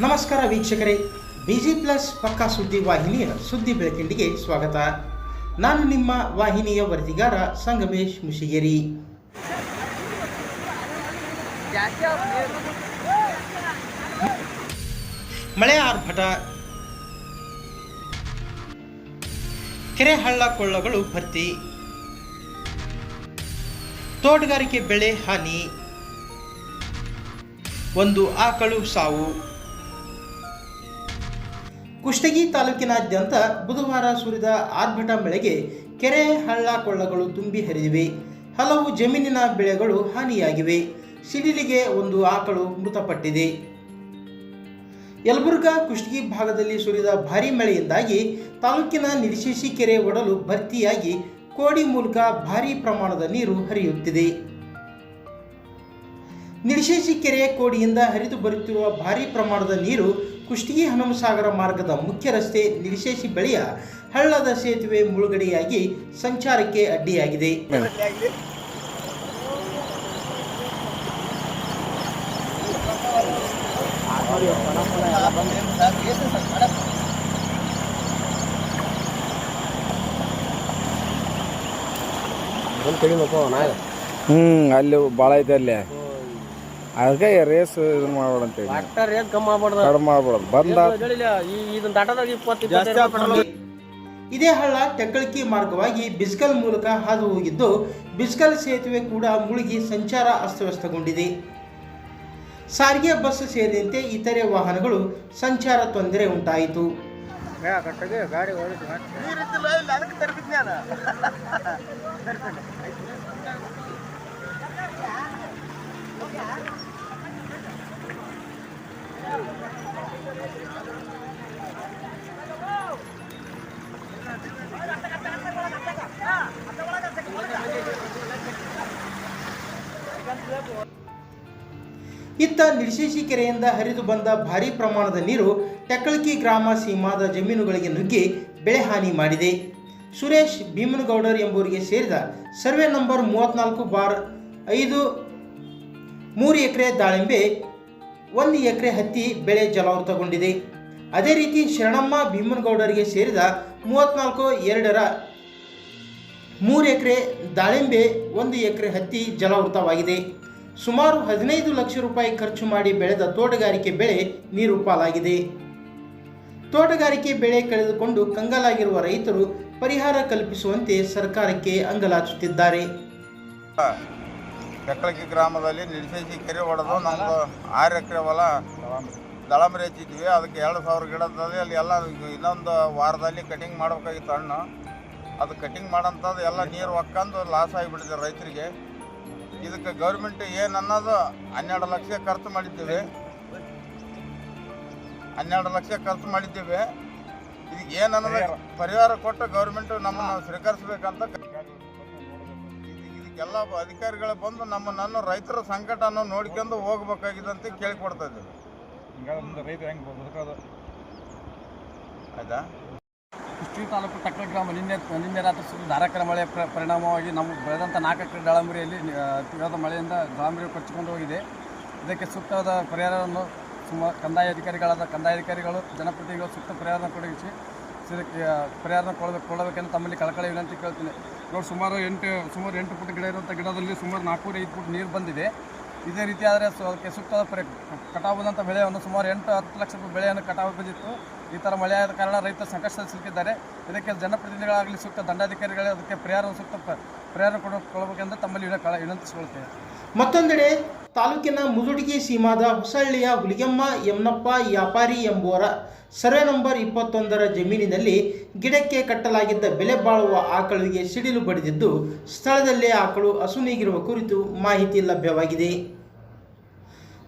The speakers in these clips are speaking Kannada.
ನಮಸ್ಕಾರ ವೀಕ್ಷಕರೇ. ಬಿಜಿ ಪ್ಲಸ್ ಪಕ್ಕಾ ಸುದ್ದಿ ವಾಹಿನಿಯ ಸುದ್ದಿ ಬೆಳಕಿಂಡಿಗೆ ಸ್ವಾಗತ. ನಾನು ನಿಮ್ಮ ವಾಹಿನಿಯ ವರದಿಗಾರ ಸಂಗಮೇಶ್ ಮುಷಿಗೇರಿ. ಮಳೆ ಆರ್ಭಟ. ಕೆರೆ ಹಳ್ಳ ಕೊಳ್ಳಗಳು ಭರ್ತಿ. ತೋಟಗಾರಿಕೆ ಬೆಳೆ ಹಾನಿ. ಒಂದು ಆಕಳು ಸಾವು. ಕುಷ್ಟಗಿ ತಾಲೂಕಿನಾದ್ಯಂತ ಬುಧವಾರ ಸುರಿದ ಆರ್ಭಟ ಮಳೆಗೆ ಕೆರೆ ಹಳ್ಳ ಕೊಳ್ಳಗಳು ತುಂಬಿ ಹರಿದಿವೆ. ಹಲವು ಜಮೀನಿನ ಬೆಳೆಗಳು ಹಾನಿಯಾಗಿವೆ. ಸಿಡಿಲಿಗೆ ಒಂದು ಆಕಳು ಮೃತಪಟ್ಟಿದೆ. ಯಲಬುರ್ಗಾ ಕುಷ್ಟಗಿ ಭಾಗದಲ್ಲಿ ಸುರಿದ ಭಾರೀ ಮಳೆಯಿಂದಾಗಿ ತಾಲೂಕಿನ ನಿರ್ಶೇಷಿ ಕೆರೆ ಒಡಲು ಭರ್ತಿಯಾಗಿ ಕೋಡಿ ಮೂಲಕ ಭಾರೀ ಪ್ರಮಾಣದ ನೀರು ಹರಿಯುತ್ತಿದೆ. ನಿರ್ಶೇಷಿ ಕೆರೆ ಕೋಡಿಯಿಂದ ಹರಿದು ಬರುತ್ತಿರುವ ಭಾರೀ ಪ್ರಮಾಣದ ನೀರು ಕುಷ್ಟಗಿ ಹನುಮಸಾಗರ ಮಾರ್ಗದ ಮುಖ್ಯ ರಸ್ತೆ ನಿರ್ಶೇಷಿ ಬಳಿಯ ಹಳ್ಳದ ಸೇತುವೆ ಮುಳುಗಡೆಯಾಗಿ ಸಂಚಾರಕ್ಕೆ ಅಡ್ಡಿಯಾಗಿದೆ. ಹ್ಮ್ ಅಲ್ಲಿ ಭಾಳ ಐತೆ ಅಲ್ಲಿ. ಅದಕ್ಕೆ ರೇಸ್ ಇದು ಮಾಡ್ಬೇಡಂತೇಳಿ ಟ್ರ್ಯಾಕ್ಟರ್ ಏನ್ ಕಮ್ಮಿ ಆಗ್ಬಾರ್ದು. ಕಡಿಮೆ ಬಂದ ಈ ಇದನ್ನ ದಾಟದಾಗ ಇಪ್ಪತ್ತು ಇದೇ ಹಳ್ಳ ತೆಕ್ಕಳಕಿ ಮಾರ್ಗವಾಗಿ ಬಿಸ್ಕಲ್ ಮೂಲಕ ಹಾದು ಹೋಗಿದ್ದು ಬಿಸ್ಕಲ್ ಸೇತುವೆ ಕೂಡ ಮುಳುಗಿ ಸಂಚಾರ ಅಸ್ತವ್ಯಸ್ತಗೊಂಡಿದೆ. ಸಾರಿಗೆ ಬಸ್ ಸೇರಿದಂತೆ ಇತರೆ ವಾಹನಗಳು ಸಂಚಾರ ತೊಂದರೆ ಉಂಟಾಯಿತು. ಗಾಡಿ ಇತ್ತ ನಿರ್ಶೇಷಿ ಕೆರೆಯಿಂದ ಹರಿದು ಬಂದ ಭಾರೀ ಪ್ರಮಾಣದ ನೀರು ಟೆಕ್ಕಳಕಿ ಗ್ರಾಮ ಸೀಮಾದ ಜಮೀನುಗಳಿಗೆ ನುಗ್ಗಿ ಬೆಳೆ ಹಾನಿ ಮಾಡಿದೆ. ಸುರೇಶ್ ಭೀಮನಗೌಡರ್ ಎಂಬುವರಿಗೆ ಸೇರಿದ ಸರ್ವೆ ನಂಬರ್ ಮೂವತ್ನಾಲ್ಕು ಬಾರ್ ಐದು ಮೂರು ಎಕರೆ ದಾಳಿಂಬೆ ಒಂದು ಎಕರೆ ಹತ್ತಿ ಬೆಳೆ ಜಲಾವೃತಗೊಂಡಿದೆ. ಅದೇ ರೀತಿ ಶರಣಮ್ಮ ಭೀಮನಗೌಡರಿಗೆ ಸೇರಿದ ಮೂವತ್ನಾಲ್ಕು ಎರಡರ ಮೂರು ಎಕರೆ ದಾಳಿಂಬೆ ಒಂದು ಎಕರೆ ಹತ್ತಿ ಜಲಾವೃತವಾಗಿದೆ. ಸುಮಾರು ಹದಿನೈದು ಲಕ್ಷ ರೂಪಾಯಿ ಖರ್ಚು ಮಾಡಿ ಬೆಳೆದ ತೋಟಗಾರಿಕೆ ಬೆಳೆ ನೀರು ಪಾಲಾಗಿದೆ. ತೋಟಗಾರಿಕೆ ಬೆಳೆ ಕಳೆದುಕೊಂಡು ಕಂಗಾಲಾಗಿರುವ ರೈತರು ಪರಿಹಾರ ಕಲ್ಪಿಸುವಂತೆ ಸರ್ಕಾರಕ್ಕೆ ಅಂಗಲಾಚುತ್ತಿದ್ದಾರೆ. ಬೆಕ್ಕಳಕಿ ಗ್ರಾಮದಲ್ಲಿ ನಿಲ್ಸೇಸಿ ಕೆರೆ ಹೊಡೆದು ನಮ್ಮದು ಆರು ಎಕರೆ ಹೊಲ ದಳಂಬರಿ ಹಚ್ಚಿದ್ವಿ. ಅದಕ್ಕೆ ಎರಡು ಸಾವಿರ ಗಿಡದಲ್ಲಿ ಅಲ್ಲಿ ಎಲ್ಲ ಇನ್ನೊಂದು ವಾರದಲ್ಲಿ ಕಟಿಂಗ್ ಮಾಡ್ಬೇಕಾಗಿತ್ತು ಹಣ್ಣು. ಅದು ಕಟಿಂಗ್ ಮಾಡೋಂಥದ್ದು ಎಲ್ಲ ನೀರು ಒಕ್ಕಂದು ಲಾಸ್ ಆಗಿಬಿಟ್ಟಿದೆ ರೈತರಿಗೆ. ಇದಕ್ಕೆ ಗೌರ್ಮೆಂಟ್ ಏನು ಅನ್ನೋದು ಹನ್ನೆರಡು ಲಕ್ಷ ಖರ್ಚು ಮಾಡಿದ್ದೀವಿ. ಹನ್ನೆರಡು ಲಕ್ಷ ಖರ್ಚು ಮಾಡಿದ್ದೀವಿ. ಇದಕ್ಕೆ ಏನು ಅನ್ನೋದು ಪರಿಹಾರ ಕೊಟ್ಟು ಗೌರ್ಮೆಂಟು ನಮ್ಮನ್ನು ಸ್ವೀಕರಿಸ್ಬೇಕಂತ ಇದಕ್ಕೆಲ್ಲ ಅಧಿಕಾರಿಗಳು ಬಂದು ನಮ್ಮ ನನ್ನ ರೈತರ ಸಂಕಟವನ್ನು ನೋಡ್ಕೊಂಡು ಹೋಗ್ಬೇಕಾಗಿದೆ ಅಂತ ಕೇಳಿಕೊಡ್ತಾ ಇದ್ದೀವಿ ಆಯ್ತಾ? ಕುಷ್ಟಗಿ ತಾಲೂಕು ಟಕ್ಕಳ ಗ್ರಾಮ ನಿನ್ನೆ ನಿನ್ನೆ ರಾತ್ರಿ ಸುರಿದ ಧಾರಾಕಾರ ಮಳೆ ಪ್ರ- ಪರಿಣಾಮವಾಗಿ ನಾವು ಬೆಳೆದಂಥ ನಾಲ್ಕು ಎಕರೆ ದಾಳಂಬರಿಯಲ್ಲಿ ತೀವ್ರದ ಮಳೆಯಿಂದ ದಾಳಂಬರಿ ಕೊಚ್ಚಿಕೊಂಡು ಹೋಗಿದೆ. ಇದಕ್ಕೆ ಸೂಕ್ತವಾದ ಪರಿಹಾರವನ್ನು ಸುಮಾರು ಕಂದಾಯ ಅಧಿಕಾರಿಗಳಾದ ಕಂದಾಯ ಅಧಿಕಾರಿಗಳು ಜನಪ್ರತಿನಿಧಿಗಳು ಸೂಕ್ತ ಪರಿಹಾರನ ಕೊಡಗಿಸಿ ಇದಕ್ಕೆ ಪರಿಹಾರ ಪರಿಹಾರನ ಕೊಡಬೇಕು ಕೊಡಬೇಕೆಂದು ತಮ್ಮಲ್ಲಿ ಕಳಕಳಿ ವಿನಂತಿ ಕೇಳ್ತೀನಿ. ನೋಡಿ, ಸುಮಾರು ಎಂಟು ಸುಮಾರು ಎಂಟು ಫುಟ್ ಗಿಡ ಇರುವಂಥ ಗಿಡದಲ್ಲಿ ಸುಮಾರು ನಾಲ್ಕೂರು ಐದು ಫುಟ್ ನೀರು ಬಂದಿದೆ. ಇದೇ ರೀತಿ ಆದರೆ ಸೊ, ಅದಕ್ಕೆ ಸೂಕ್ತವಾದ ಪರಿ ಕಟಾವು ಬಂದಂಥ ಬೆಳೆಯನ್ನು ಸುಮಾರು ಎಂಟು, ಹತ್ತು ಲಕ್ಷ ರೂಪಾಯಿ ಬೆಳೆಯನ್ನು ಕಟಾವು ಬಂದಿತ್ತು ಈ ಥರ ಮಳೆ ಆದ ಕಾರಣ ರೈತರು ಸಂಕಷ್ಟದಲ್ಲಿ ಸಿಲುಕಿದ್ದಾರೆ. ಇದಕ್ಕೆ ಜನಪ್ರತಿನಿಧಿಗಳಾಗಲಿ, ಸೂಕ್ತ ದಂಡಾಧಿಕಾರಿಗಳೇ ಅದಕ್ಕೆ ಪರಿಹಾರವನ್ನು ಸೂಕ್ತ ಪರಿಹಾರ ಕೊಡಬೇಕೆಂದ ತಮ್ಮಲ್ಲಿ ವಿನ- ಕಳ- ವಿನಂತಿಸಿಕೊಳ್ತೇವೆ ಮತ್ತೊಂದೆಡೆ ತಾಲೂಕಿನ ಮುದುಡಿಗೆ ಸೀಮಾದ ಹೊಸಹಳ್ಳಿಯ ಹುಲಿಗೆಮ್ಮ ಯಮ್ನಪ್ಪ ವ್ಯಾಪಾರಿ ಎಂಬುವರ ಸರ್ವೆ ನಂಬರ್ ಇಪ್ಪತ್ತೊಂದರ ಜಮೀನಿನಲ್ಲಿ ಗಿಡಕ್ಕೆ ಕಟ್ಟಲಾಗಿದ್ದ ಬೆಲೆ ಬಾಳುವ ಆಕಳಿಗೆ ಸಿಡಿಲು ಬಡಿದಿದ್ದು, ಸ್ಥಳದಲ್ಲೇ ಆಕಳು ಹಸುನೀಗಿರುವ ಕುರಿತು ಮಾಹಿತಿ ಲಭ್ಯವಾಗಿದೆ.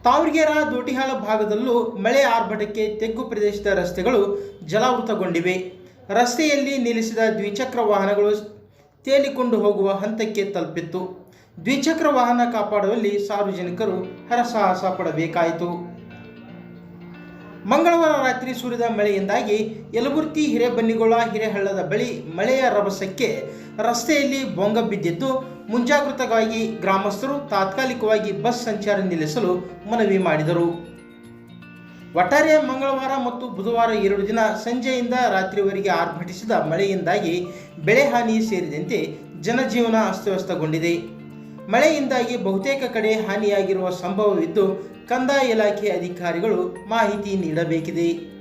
ತಾವರಗೆರ ದೋಟಿಹಾಳ ಭಾಗದಲ್ಲೂ ಮಳೆ ಆರ್ಭಟಕ್ಕೆ ತೆಗ್ಗು ಪ್ರದೇಶದ ರಸ್ತೆಗಳು ಜಲಾವೃತಗೊಂಡಿವೆ. ರಸ್ತೆಯಲ್ಲಿ ನಿಲ್ಲಿಸಿದ ದ್ವಿಚಕ್ರ ವಾಹನಗಳು ತೇಲಿಕೊಂಡು ಹೋಗುವ ಹಂತಕ್ಕೆ ತಲುಪಿತ್ತು. ದ್ವಿಚಕ್ರ ವಾಹನ ಕಾಪಾಡುವಲ್ಲಿ ಸಾರ್ವಜನಿಕರು ಹರಸಾಹಸ ಪಡಬೇಕಾಯಿತು. ಮಂಗಳವಾರ ರಾತ್ರಿ ಸುರಿದ ಮಳೆಯಿಂದಾಗಿ ಯಲಬುರ್ತಿ ಹಿರೇಬನ್ನಿಗೊಳ ಹಿರೇಹಳ್ಳದ ಬಳಿ ಮಳೆಯ ರಭಸಕ್ಕೆ ರಸ್ತೆಯಲ್ಲಿ ಬೊಂಗ ಬಿದ್ದಿದ್ದು ಮುಂಜಾಗೃತವಾಗಿ ಗ್ರಾಮಸ್ಥರು ತಾತ್ಕಾಲಿಕವಾಗಿ ಬಸ್ ಸಂಚಾರ ನಿಲ್ಲಿಸಲು ಮನವಿ ಮಾಡಿದರು. ಒಟ್ಟಾರೆ ಮಂಗಳವಾರ ಮತ್ತು ಬುಧವಾರ ಎರಡು ದಿನ ಸಂಜೆಯಿಂದ ರಾತ್ರಿವರೆಗೆ ಆರ್ಭಟಿಸಿದ ಮಳೆಯಿಂದಾಗಿ ಬೆಳೆ ಹಾನಿ ಸೇರಿದಂತೆ ಜನಜೀವನ ಅಸ್ತವ್ಯಸ್ತಗೊಂಡಿದೆ. ಮಳೆಯಿಂದಾಗಿ ಬಹುತೇಕ ಕಡೆ ಹಾನಿಯಾಗಿರುವ ಸಂಭವವಿದ್ದು ಕಂದಾಯ ಇಲಾಖೆ ಅಧಿಕಾರಿಗಳು ಮಾಹಿತಿ ನೀಡಬೇಕಿದೆ.